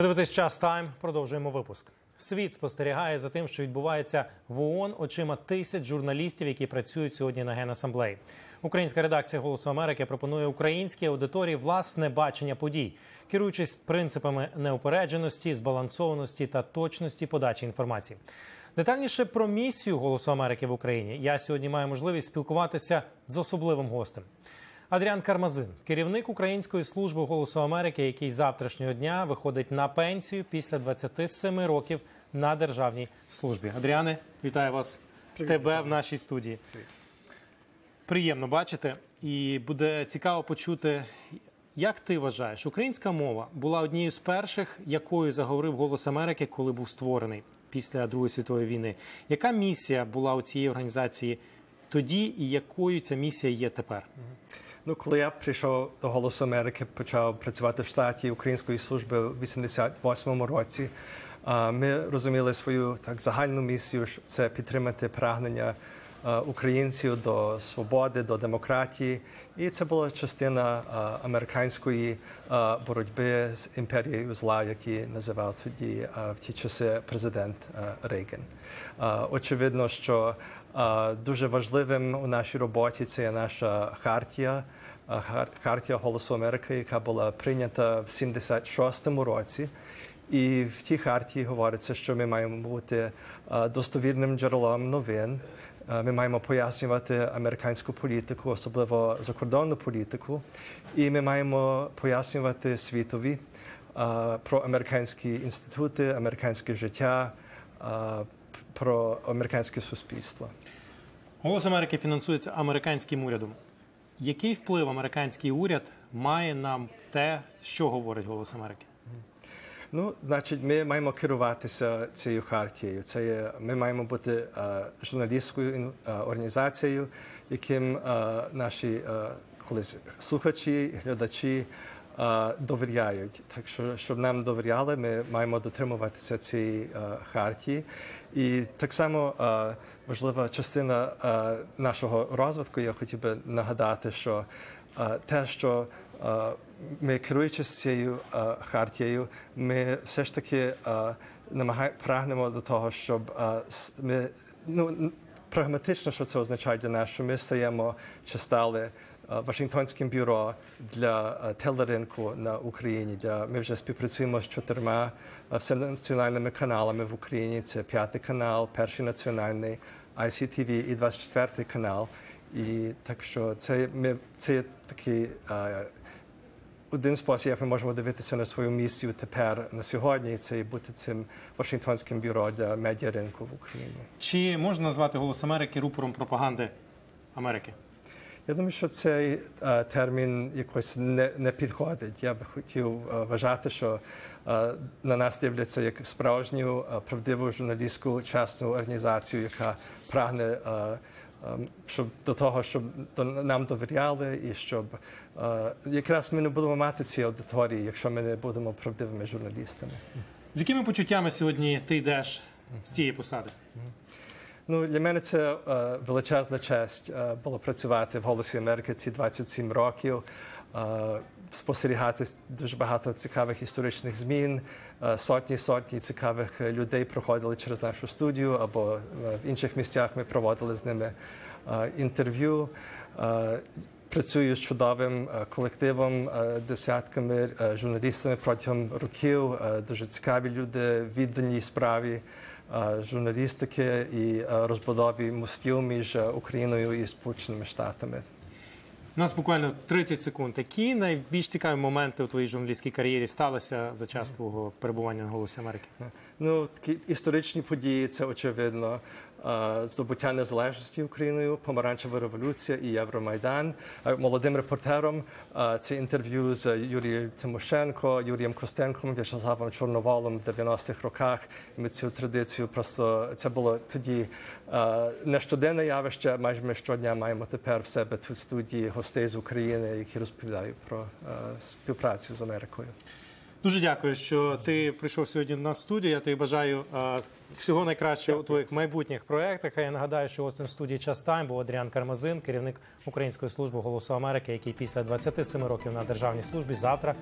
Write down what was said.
Дивитись час тайм. Продовжуємо випуск. Світ спостерігає за тим, що відбувається в ООН очима тисяч журналістів, які працюють сьогодні на генасамблеї. Українська редакція Голосу Америки пропонує українській аудиторії власне бачення подій, керуючись принципами неупередженості, збалансованості та точності подачі інформації. Детальніше про місію Голосу Америки в Україні я сьогодні маю можливість спілкуватися з особливим гостем. Адріан Кармазин, керівник Української служби Голосу Америки, який завтрашнього дня виходить на пенсію після 27 років на державній службі. Адріане, вітаю вас тебе в нашій студії. Приємно бачити, і буде цікаво почути, як ти вважаєш, українська мова була однією з перших, якою заговорив Голос Америки, коли був створений після Другої світової війни. Яка місія була у цієї організації тоді, і якою ця місія є тепер? Ну, коли я прийшов до Голосу Америки, почав працювати в штаті Української служби в 88-му році. Ми розуміли свою так загальну місію, що це підтримати прагнення українців до свободи, до демократії. І це була частина американської боротьби з імперією зла, які називав тоді в ті часи президент а, Рейган. Очевидно, що дуже важливим у нашій роботі це є наша хартія. Хартія Голосу Америки, яка була прийнята в 76-му році. І в тій хартії говориться, що ми маємо бути достовірним джерелом новин. А, Ми маємо пояснювати американську політику, особливо закордонну політику, і ми маємо пояснювати світові про американські інститути, американське життя, про американське суспільство. Голос Америки фінансується американським урядом. Який вплив американський уряд має на те, що говорить Голос Америки? Ну, значить, ми маємо керуватися цією хартією. Це є, ми маємо бути е, журналістською ін- е, організацією, яким е, наші е, колись слухачі, глядачі е, довіряють. Так що, щоб нам довіряли, ми маємо дотримуватися цієї е, хартії. І так само е, важлива частина е, нашого розвитку. Я хотів би нагадати, що е, те, що е, ми керуючись цією е, хартією, ми все ж таки е, намагай, прагнемо до того, щоб е, ми ну прагматично, що це означає для нас, що ми стаємо чи стали е, Вашингтонським бюро для е, телеринку на Україні. Для ми вже співпрацюємо з чотирма е, всенаціональними каналами в Україні. Це п'ятий канал, перший національний, ICTV і 24 канал. І так що це ми це є такий. Один спосіб, як ми можемо дивитися на свою місію тепер на сьогодні, це і бути цим Вашингтонським бюро для медіаринку в Україні. Чи можна назвати Голос Америки рупором пропаганди Америки? Я думаю, що цей е, термін якось не, не підходить. Я би хотів е, вважати, що е, на нас дивляться як справжню е, правдиву журналістську чесну організацію, яка прагне. е, щоб до того, щоб нам довіряли, і щоб е, якраз ми не будемо мати ці аудиторії, якщо ми не будемо правдивими журналістами. З якими почуттями сьогодні ти йдеш з цієї посади? Ну, для мене це е, величезна честь е, було працювати в Голосі Америки ці 27 років, е, спостерігати дуже багато цікавих історичних змін. Е, сотні сотні цікавих е, людей проходили через нашу студію або е, в інших місцях ми проводили з ними інтерв'ю. Працюю з чудовим колективом, десятками журналістами протягом років. Дуже цікаві люди, віддані справі журналістики і розбудові мостів між Україною і Сполученими Штатами. У нас буквально 30 секунд. Які найбільш цікаві моменти у твоїй журналістській кар'єрі сталися за час твого перебування на Голосі Америки? Ну, такі історичні події це очевидно. Е, Здобуття незалежності Україною, помаранчева революція і Євромайдан. Е, Молодим репортером е, це інтерв'ю з Юрієм Тимошенко, Юрієм Костенком, В'ячеславом Чорноволом в 90-х роках. Ми цю традицію просто це було тоді не щоденне явище. Майже ми щодня маємо тепер в себе тут студії гостей з України, які розповідають про співпрацю з Америкою. Дуже дякую, що ти прийшов сьогодні на студію. Я тобі бажаю е, всього найкращого у твоїх майбутніх проєктах. А я нагадаю, що гостем студії час тайм був Адріан Кармазин, керівник Української служби Голосу Америки, який після 27 років на державній службі завтра